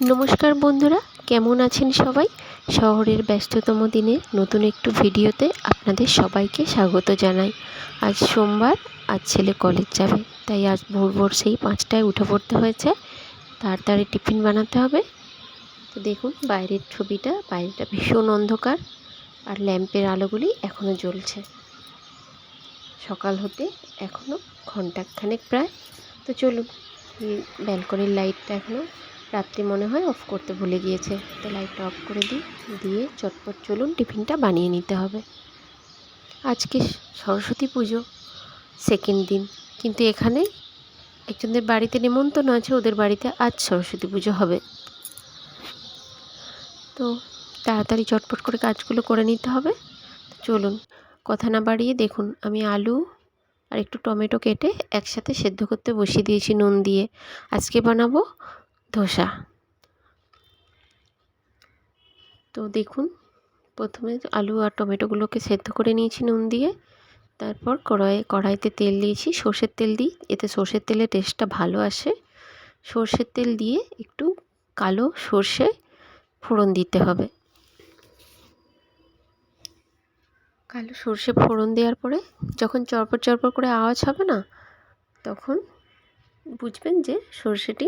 নমস্কার বন্ধুরা, কেমন আছেন সবাই? শহরের ব্যস্ততম দিনে নতুন একটু ভিডিওতে আপনাদের সবাইকে স্বাগত জানাই। আজ সোমবার, আজ ছেলে কলেজ যাবে, তাই আজ ভোর ভোর সেই পাঁচটায় উঠে পড়তে হয়েছে। তাড়াতাড়ি টিফিন বানাতে হবে। তো দেখুন, বাইরের ছবিটা, বাইরেটা ভীষণ অন্ধকার, আর ল্যাম্পের আলোগুলি এখনও জ্বলছে। সকাল হতে এখনও ঘন্টাখানেক প্রায়। তো চলুন ব্যালকনির লাইটটা এখনও রাত্রি মনে হয় অফ করতে ভুলে গিয়েছে। তো লাইটটা অফ করে দিই, দিয়ে চটপট চলুন টিফিনটা বানিয়ে নিতে হবে। আজকে সরস্বতী পুজো সেকেন্ড দিন। কিন্তু এখানে একজনদের বাড়িতে নিমন্ত্রণ আছে, ওদের বাড়িতে আজ সরস্বতী পুজো হবে। তো তাড়াতাড়ি চটপট করে কাজগুলো করে নিতে হবে। চলুন, কথা না বাড়িয়ে দেখুন, আমি আলু আর একটু টমেটো কেটে একসাথে সেদ্ধ করতে বসিয়ে দিয়েছি নুন দিয়ে। আজকে বানাবো ধোসা। তো দেখুন, প্রথমে আলু আর টমেটোগুলোকে সেদ্ধ করে নিয়েছি নুন দিয়ে। তারপর কড়াই কড়াইতে তেল দিয়েছি, সর্ষের তেল দিই। এতে সর্ষের তেলের টেস্টটা ভালো আসে। সর্ষের তেল দিয়ে একটু কালো সর্ষে ফোড়ন দিতে হবে। কালো সর্ষে ফোড়ন দেওয়ার পরে যখন চরপর চরপর করে আওয়াজ হবে না, তখন বুঝবেন যে সর্ষেটি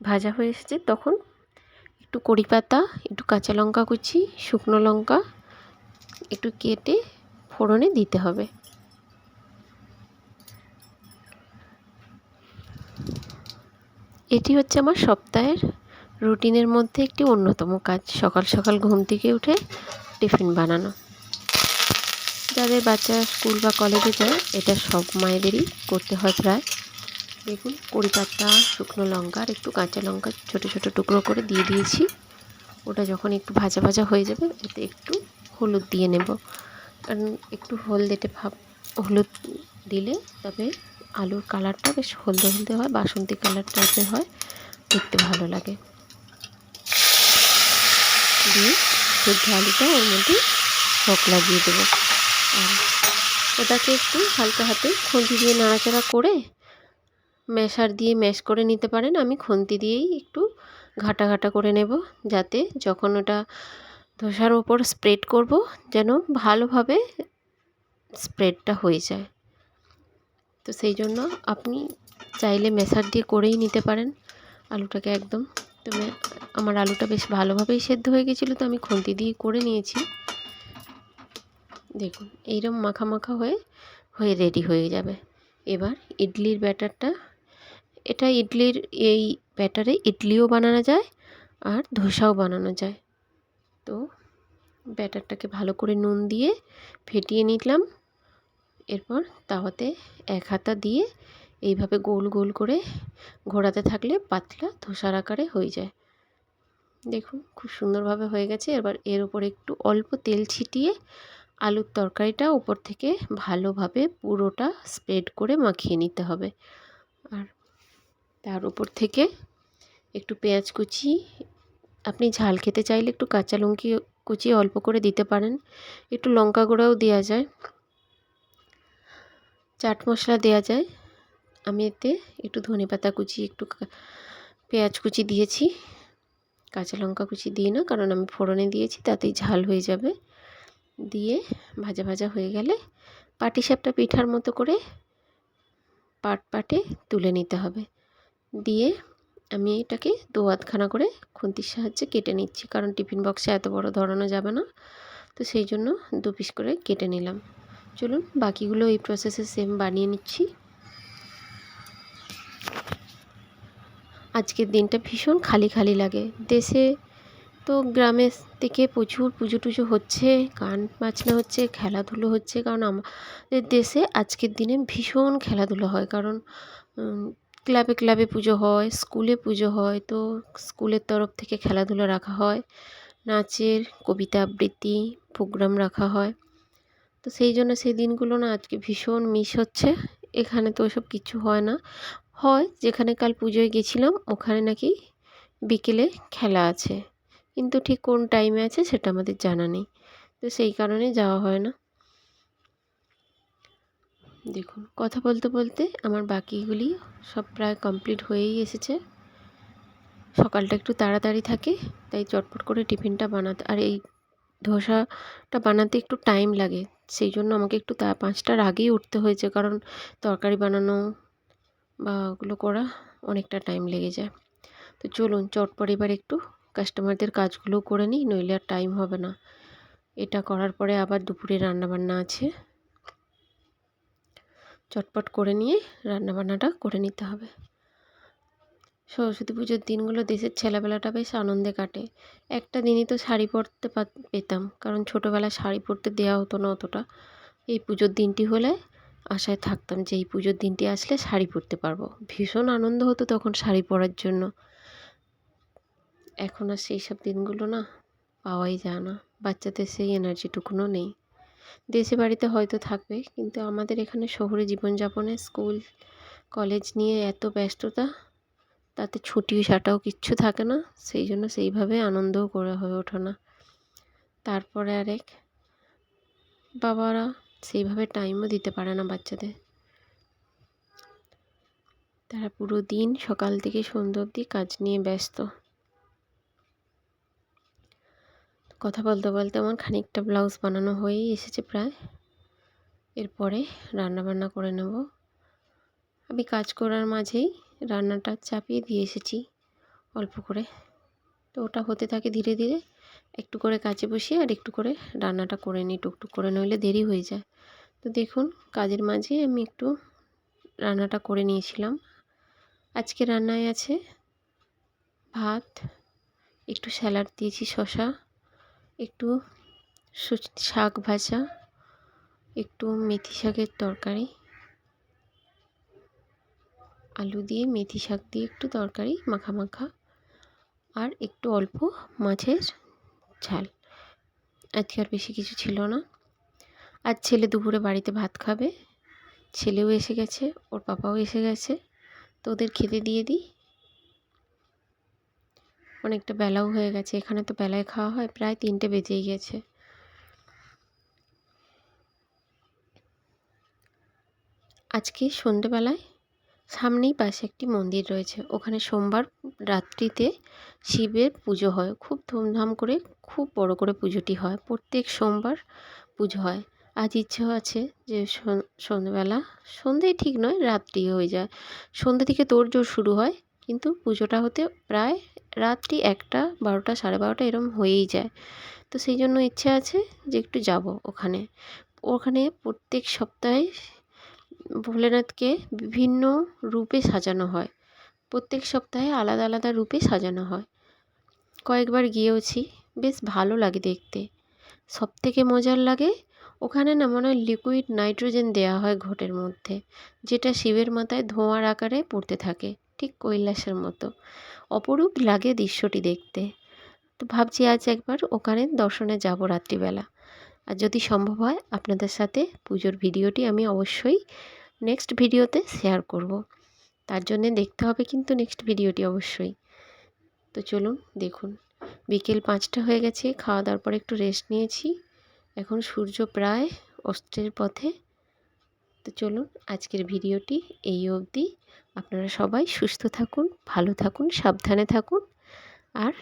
ভাজা হয়ে এসেছে, তখন একটু কড়ি পাতা, একটু কাঁচা লঙ্কা কুচি, শুকনো লঙ্কা একটু কেটে ফোড়নে দিতে হবে। এটি হচ্ছে আমার সপ্তাহের রুটিনের মধ্যে একটি অন্যতম কাজ, সকাল সকাল ঘুম থেকে উঠে টিফিন বানানো। যাদের বাচ্চা স্কুল বা কলেজে যায়, এটা সব মায়েদেরই করতে হয় প্রায়। দেখুন, কড়ি পাতা শুকনো লঙ্কা আর একটু কাঁচা লঙ্কা ছোটো ছোটো টুকরো করে দিয়ে দিয়েছি। ওটা যখন একটু ভাজা ভাজা হয়ে যাবে, এতে একটু হলুদ দিয়ে নেব। কারণ একটু হলদেটে ভাব, হলুদ দিলে তবে আলুর কালারটা বেশ হলদে হলদে হয়, বাসন্তী কালার টাইপের হয়, দেখতে ভালো লাগে। দিয়ে সেদ্ধ আলুটা ওর মধ্যে শখ লাগিয়ে দেবো। আর ওটাকে একটু হালকা হাতে খুঁজি দিয়ে নাড়াচাড়া করে ম্যাশার দিয়ে ম্যাশ করে নিতে পারেন। আমি খুন্তি দিয়েই একটু ঘাটা ঘাটা করে নেব যাতে যখন ওটা ধোসার ওপর স্প্রেড করব যেন ভালোভাবে স্প্রেডটা হয়ে যায়। তো সেই জন্য আপনি চাইলে মেশার দিয়ে করেই নিতে পারেন। আলুটাকে একদম তো আমার আলুটা বেশ ভালোভাবেই সেদ্ধ হয়ে গেছিল তো আমি খুন্তি দিয়ে করে নিয়েছি। দেখুন এইরকম মাখা মাখা হয়ে হয়ে রেডি হয়ে যাবে। এবার ইডলির ব্যাটারটা এটা ইডলির এই ব্যাটারে ইডলিও বানানো যায় আর ধোসাও বানানো যায়। তো ব্যাটারটাকে ভালো করে নুন দিয়ে ফেটিয়ে নিলাম। এরপর তাওয়াতে এক হাতা দিয়ে এইভাবে গোল গোল করে ঘোরাতে থাকলে পাতলা ধোসার আকারে হয়ে যায়। দেখুন খুব সুন্দরভাবে হয়ে গেছে। এবার এর উপর একটু অল্প তেল ছিটিয়ে আলুর তরকারিটা উপর থেকে ভালোভাবে পুরোটা স্প্রেড করে মাখিয়ে নিতে হবে। আর তার উপর থেকে একটু পেঁয়াজ কুচি। আপনি ঝাল খেতে চাইলে একটু কাঁচা লঙ্কি কুচি অল্প করে দিতে পারেন। একটু লঙ্কা গুঁড়াও দেওয়া যায়। চাট মশলা দেওয়া যায়। আমি এতে একটু ধনে পাতা কুচি, একটু পেঁয়াজ কুচি দিয়েছি। কাঁচা লঙ্কা কুচি দিই না, কারণ আমি ফোড়নে দিয়েছি, তাতেই ঝাল হয়ে যাবে। দিয়ে ভাজা ভাজা হয়ে গেলে পাটিসাপটা পিঠার মতো করে পাট পাটে তুলে নিতে হবে। দিয়ে আমি এটাকে দু আধখানা করে খুন্তির সাহায্যে কেটে নিচ্ছি। কারণ টিফিন বক্সে এত বড় ধরানো যাবে না। তো সেই জন্য দু পিস করে কেটে নিলাম। চলুন বাকিগুলো এই প্রসেসে সেম বানিয়ে নিচ্ছি। আজকের দিনটা ভীষণ খালি খালি লাগে। দেশে তো গ্রামের থেকে প্রচুর পুজো টুজো হচ্ছে, গান বাজনা হচ্ছে, খেলাধুলো হচ্ছে। কারণ আমাদের দেশে আজকের দিনে ভীষণ খেলাধুলো হয়। কারণ ক্লাবে ক্লাবে পুজো হয়, স্কুলে পুজো হয়, তো স্কুলের তরফ থেকে খেলাধুলো রাখা হয়, নাচের, কবিতা আবৃত্তি, প্রোগ্রাম রাখা হয়। তো সেই জন্য সেই দিনগুলো না আজকে ভীষণ মিস হচ্ছে। এখানে তো ওসব কিছু হয় না। হয়, যেখানে কাল পুজোয় গেছিলাম, ওখানে নাকি বিকেলে খেলা আছে। কিন্তু ঠিক কোন টাইমে আছে সেটা আমাদের জানা নেই। তো সেই কারণে যাওয়া হয় না। দেখুন, কথা বলতে বলতে আমার বাকিগুলি সব প্রায় কমপ্লিট হয়েই এসেছে। সকালটা একটু তাড়াতাড়ি থাকে, তাই চটপট করে টিফিনটা বানাতে, আর এই ধোসাটা বানাতে একটু টাইম লাগে। সেই জন্য আমাকে একটু তা, পাঁচটার আগেই উঠতে হয়েছে, কারণ তরকারি বানানো বা ওগুলো করা অনেকটা টাইম লেগে যায়। তো চলুন, চটপট এবার একটু কাস্টমারদের কাজগুলো করে নিই, নইলে আর টাইম হবে না। এটা করার পরে আবার দুপুরে রান্নাবান্না আছে। চটপট করে নিয়ে রান্নাবান্নাটা করে নিতে হবে। সরস্বতী পুজোর দিনগুলো দেশের ছেলেবেলাটা বেশ আনন্দে কাটে। একটা দিনই তো শাড়ি পরতে পেতাম, কারণ ছোটোবেলায় শাড়ি পরতে দেওয়া হতো না অতটা। এই পুজোর দিনটি হলে আশায় থাকতাম যে এই পুজোর দিনটি আসলে শাড়ি পরতে পারব। ভীষণ আনন্দ হতো তখন শাড়ি পরার জন্য। এখন আর সেই সব দিনগুলো না পাওয়াই যায় না। বাচ্চাদের সেই এনার্জিটুকুনও নেই। দেশে বাড়িতে হয়তো থাকবে। কিন্তু আমাদের এখানে শহরে জীবনযাপনে স্কুল, কলেজ নিয়ে এত ব্যস্ততা, তাতে ছুটি সাটাও কিচ্ছু থাকে না। সেই জন্য সেইভাবে আনন্দও করা হয়ে ওঠে না। তারপরে আরেক, বাবারা সেইভাবে টাইমও দিতে পারে না বাচ্চাদের। তারা পুরো দিন সকাল থেকে সন্ধ্যে অবধি কাজ নিয়ে ব্যস্ত। কথা বলতে বলতে আমার খানিকটা ব্লাউজ বানানো হয়েই এসেছে প্রায়। এরপরে রান্নাবান্না করে নেব। আমি কাজ করার মাঝেই রান্নাটা চাপিয়ে দিয়ে এসেছি অল্প করে। তো ওটা হতে থাকে ধীরে ধীরে একটু করে কাজে বসিয়ে আর একটু করে রান্নাটা করে নিই টুকটুক করে, নইলে দেরি হয়ে যায়। তো দেখুন, কাজের মাঝে আমি একটু রান্নাটা করে নিয়েছিলাম। আজকে রান্নায় আছে ভাত, একটু স্যালাড দিয়েছি শশা একটু শাক ভাজা, একটু মেথি শাকের তরকারি, আলু দিয়ে মেথি শাক দিয়ে একটু তরকারি, মাখা মাখা, আর একটু অল্প মাছের ঝাল। আজকে আর বেশি কিছু ছিল না। আজ ছেলে দুপুরে বাড়িতে ভাত খাবে। ছেলেও এসে গেছে, ওর পাপাও এসে গেছে। তো ওদের খেতে দিয়ে দিই। অনেকটা বেলাও হয়ে গেছে। এখানে তো বেলায় খাওয়া হয়, প্রায় তিনটে বেজেই গেছে। আজকে সন্ধেবেলায় সামনেই পাশে একটি মন্দির রয়েছে। ওখানে সোমবার রাত্রিতে শিবের পুজো হয়। খুব ধুমধাম করে, খুব বড় করে পুজোটি হয়। প্রত্যেক সোমবার পুজো হয়। আজ ইচ্ছে আছে যে সন্ধ্যেবেলা সন্ধেই ঠিক নয় রাত্রি হয়ে যায়। সন্ধ্যে থেকে তোড়জোড় শুরু হয়। কিন্তু পুজোটা হতে প্রায় রাত্রি একটা, বারোটা, সাড়ে বারোটা এরম হয়েই যায়। তো সেই জন্য ইচ্ছে আছে যে একটু যাব ওখানে। ওখানে প্রত্যেক সপ্তাহে ভোলেনাথকে বিভিন্ন রূপে সাজানো হয়। প্রত্যেক সপ্তাহে আলাদা আলাদা রূপে সাজানো হয়। কয়েকবার গিয়েওছি, বেশ ভালো লাগে দেখতে। সব থেকে মজার লাগে, ওখানে না মনে হয় লিকুইড নাইট্রোজেন দেওয়া হয় ঘটের মধ্যে, যেটা শিবের মাথায় ধোঁয়ার আকারে পড়তে থাকে। ঠিক কৈলাসের মতো। অপরূপ লাগে দৃশ্যটি দেখতে। তো ভাবছি আজ একবার ওখানে দর্শনে যাব রাত্রিবেলা। আর যদি সম্ভব হয়, আপনাদের সাথে পুজোর ভিডিওটি আমি অবশ্যই নেক্সট ভিডিওতে শেয়ার করব। তার জন্যে দেখতে হবে কিন্তু নেক্সট ভিডিওটি অবশ্যই। তো চলুন, দেখুন। বিকেল পাঁচটা হয়ে গেছে খাওয়া দাওয়ার পর একটু রেস্ট নিয়েছি। এখন সূর্য প্রায় অস্ত্রের পথে। তো চলুন, আজকের ভিডিওটি এই অবধি। আপনারা সবাই সুস্থ থাকুন ভালো থাকুন সাবধানে থাকুন। আর